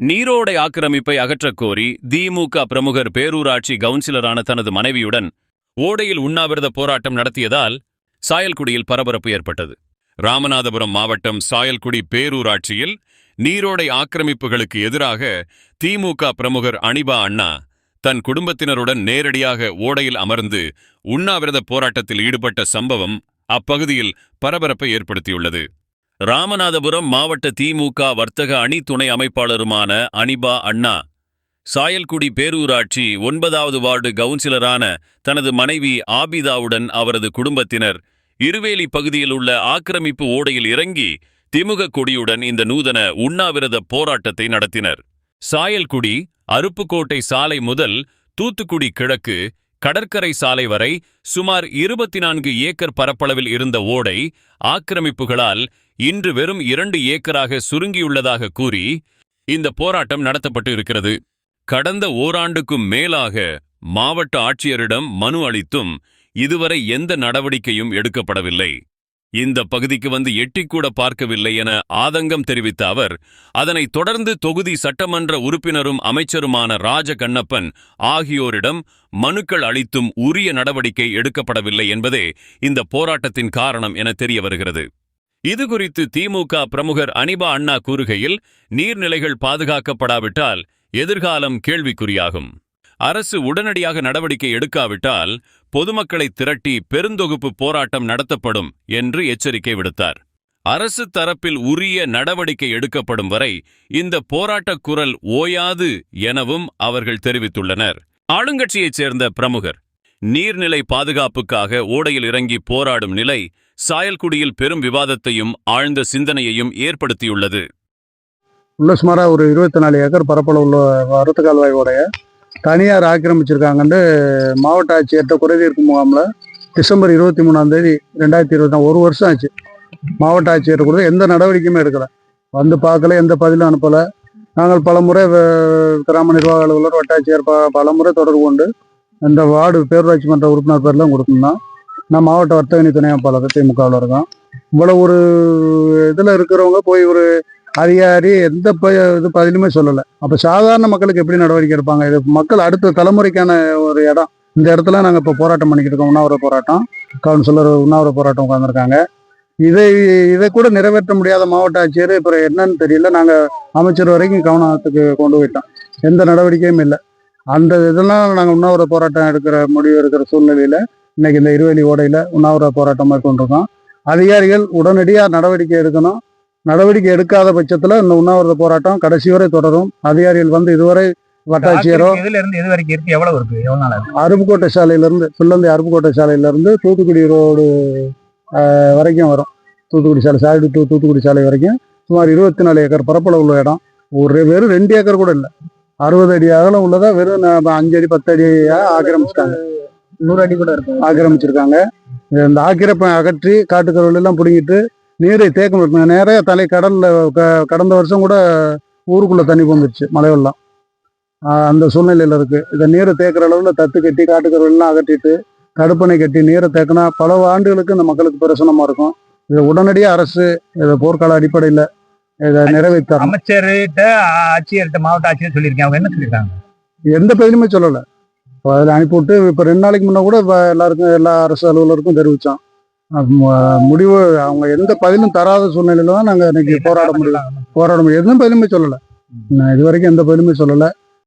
நீரோடை ஆக்கிரமிப்பை அகற்றக் கோரி திமுக பிரமுகர் பேரூராட்சி கவுன்சிலரான தனது மனைவியுடன் ஓடையில் உண்ணாவிரத போராட்டம் நடத்தியதால் சாயல்குடியில் பரபரப்பு ஏற்பட்டது. ராமநாதபுரம் மாவட்டம் சாயல்குடி பேரூராட்சியில் நீரோடை ஆக்கிரமிப்புகளுக்கு எதிராக திமுக பிரமுகர் அனிபா அண்ணா தன் குடும்பத்தினருடன் நேரடியாக ஓடையில் அமர்ந்து உண்ணாவிரத போராட்டத்தில் ஈடுபட்ட சம்பவம் அப்பகுதியில் பரபரப்பை ஏற்படுத்தியுள்ளது. ராமநாதபுரம் மாவட்ட திமுக வர்த்தக அணி துணை அமைப்பாளருமான அனிபா அண்ணா. சாயல்குடி பேரூராட்சி ஒன்பதாவது வார்டு கவுன்சிலரான தனது மனைவி ஆபிதாவுடன் அவரது குடும்பத்தினர் இருவேலி பகுதியில் உள்ள ஆக்கிரமிப்பு ஓடையில் இறங்கி திமுக கொடியுடன் இந்த நூதன உண்ணாவிரத போராட்டத்தை நடத்தினர். சாயல்குடி அருப்புக்கோட்டை சாலை முதல் தூத்துக்குடி கிழக்கு கடற்கரை சாலை வரை சுமார் இருபத்தி நான்கு ஏக்கர் பரப்பளவில் இருந்த ஓடை ஆக்கிரமிப்புகளால் இன்று வெறும் இரண்டு ஏக்கராக சுருங்கியுள்ளதாக கூறி இந்த போராட்டம் நடத்தப்பட்டு இருக்கிறது. கடந்த ஓராண்டுக்கும் மேலாக மாவட்ட ஆட்சியரிடம் மனு அளித்தும் இதுவரை எந்த நடவடிக்கையும் எடுக்கப்படவில்லை. இந்த பகுதிக்கு வந்து எட்டிக்கூட பார்க்கவில்லை என ஆதங்கம் தெரிவித்த அவர் அதனைத் தொடர்ந்து தொகுதி சட்டமன்ற உறுப்பினரும் அமைச்சருமான ராஜ கண்ணப்பன் ஆகியோரிடம் மனுக்கள் அளித்தும் உரிய நடவடிக்கை எடுக்கப்படவில்லை என்பதே இந்த போராட்டத்தின் காரணம் என தெரிய வருகிறது. இதுகுறித்து திமுக பிரமுகர் அனிபா அண்ணா கூறுகையில் நீர்நிலைகள் பாதுகாக்கப்படாவிட்டால் எதிர்காலம் கேள்விக்குறியாகும். அரசு உடனடியாக நடவடிக்கை எடுக்காவிட்டால் பொதுமக்களை திரட்டி பெருந்தொகுப்பு போராட்டம் நடத்தப்படும் என்று எச்சரிக்கை விடுத்தார். அரசு தரப்பில் உரிய நடவடிக்கை எடுக்கப்படும் வரை இந்த போராட்டக் குரல் ஓயாது எனவும் அவர்கள் தெரிவித்துள்ளனர். ஆளுங்கட்சியைச் சேர்ந்த பிரமுகர் நீர்நிலை பாதுகாப்புக்காக ஓடையில் இறங்கி போராடும் நிலை சாயல்குடியில் பெரும் விவாதத்தையும் ஆழ்ந்த சிந்தனையையும் ஏற்படுத்தியுள்ளது. உள்ள சுமாராக ஒரு இருபத்தி நாலு ஏக்கர் பரப்பளவு உள்ள வரத்து கால்வாயோடைய தனியார் ஆக்கிரமிச்சிருக்காங்கன்னு மாவட்ட ஆட்சியர்கிட்ட குறைதீர்ப்பு முகாமில் டிசம்பர் இருபத்தி மூணாம் தேதி ரெண்டாயிரத்தி இருபத்தி ஒரு வருஷம் ஆச்சு. மாவட்ட ஆட்சியர் கூட எந்த நடவடிக்கையுமே எடுக்கலை. வந்து பார்க்கல எந்த பதிலும் அனுப்பலை. நாங்கள் பலமுறை கிராம நிர்வாக அலுவலர் வட்டாட்சியர் ப பலமுறை தொடர்பு கொண்டு இந்த வார்டு பேரூராட்சி மன்ற உறுப்பினர் பேர்லாம் கொடுக்கணும்னா நான் மாவட்ட வர்த்தக துணை அமைப்பாளர் திமுகவில் இருக்கோம் இவ்வளோ ஒரு இதில் இருக்கிறவங்க போய் ஒரு அதிகாரி எந்த ப இது பதிலுமே சொல்லலை. அப்போ சாதாரண மக்களுக்கு எப்படி நடவடிக்கை எடுப்பாங்க? இது மக்கள் அடுத்த தலைமுறைக்கான ஒரு இடம். இந்த இடத்துல நாங்கள் இப்போ போராட்டம் பண்ணிக்கிட்டு இருக்கோம். உண்ணாவிர போராட்டம். கவுன்சிலர் உண்ணாவிர போராட்டம் உட்காந்துருக்காங்க இதை இதை கூட நிறைவேற்ற முடியாத மாவட்ட ஆட்சியர் இப்போ என்னன்னு தெரியல. நாங்கள் அமைச்சர் வரைக்கும் கவனத்துக்கு கொண்டு போயிட்டோம். எந்த நடவடிக்கையும் இல்லை. அந்த இதெல்லாம் நாங்கள் உண்ணாவிர போராட்டம் எடுக்கிற முடிவு இருக்கிற சூழ்நிலையில் இன்னைக்கு இந்த இருவேலி ஓடையில் உண்ணாவிர போராட்டம் மேற்கொண்டிருக்கோம். அதிகாரிகள் உடனடியாக நடவடிக்கை எடுக்கணும். நடவடிக்கை எடுக்காத பட்சத்துல இந்த உண்ணாவிரத போராட்டம் கடைசி வரை தொடரும். அதிகாரிகள் வந்து இதுவரை வட்டாட்சியரோ இதுல இருந்து இது வரைக்கும் இருக்கு. எவ்வளவு இருக்கு? எவ்வளவு நாள் அருப்புக்கோட்டை சாலையில இருந்து பிள்ளந்தை அருப்புக்கோட்டை சாலையில இருந்து தூத்துக்குடி ரோடு ஆஹ், வரைக்கும் வரும். தூத்துக்குடி சாலை சாலை டு தூத்துக்குடி சாலை வரைக்கும். சுமார் இருபத்தி நாலு ஏக்கர் பரப்பளவு உள்ள இடம். ஒரு வெறும் ரெண்டு ஏக்கர் கூட இல்லை. அறுபது அடி அகலம் உள்ளதா வெறும் அஞ்சு அடி பத்து அடியா ஆக்கிரமிச்சிட்டாங்க. நூறு அடி கூட இருக்கு ஆக்கிரமிச்சிருக்காங்க. இந்த ஆக்கிரப்பை அகற்றி காட்டுக்கருவில் எல்லாம் பிடுங்கிட்டு நீரை தேக்கம் நிறைய தலை கடல்ல கடந்த வருஷம் கூட ஊருக்குள்ள தண்ணி வந்துருச்சு மழை வெள்ளம் அந்த சூழ்நிலையில இருக்கு. இதை நீரை தேக்கிற அளவுல தத்து கட்டி காட்டுக்கருவில் எல்லாம் அகற்றிட்டு தடுப்பணை கட்டி நீரை தேக்கினா பல ஆண்டுகளுக்கு இந்த மக்களுக்கு பிரசனமா இருக்கும். இதை உடனடியாக அரசு இதை போர்க்கால அடிப்படையில் நிறைவேற்ற அமைச்சர்கிட்ட ஆட்சியர்கிட்ட மாவட்ட ஆட்சியர் சொல்லியிருக்கேன் அவங்க என்ன சொல்லியிருக்காங்க? எந்த பதிலுமே சொல்லலை. இப்போ அதில் அனுப்பிவிட்டு இப்போ ரெண்டு நாளைக்கு முன்ன கூட இப்ப எல்லாருக்கும் எல்லா அரசு அலுவலருக்கும் தெரிவித்தோம் முடிவு அவங்க எந்த பதிலும் தராத சூழ்நிலையில தான் நாங்கள் இன்னைக்கு போராட முடியும். போராட முடியும். எதுவும் பதிலுமே சொல்லலை. நான் இது வரைக்கும் எந்த பதிலுமே சொல்லலை.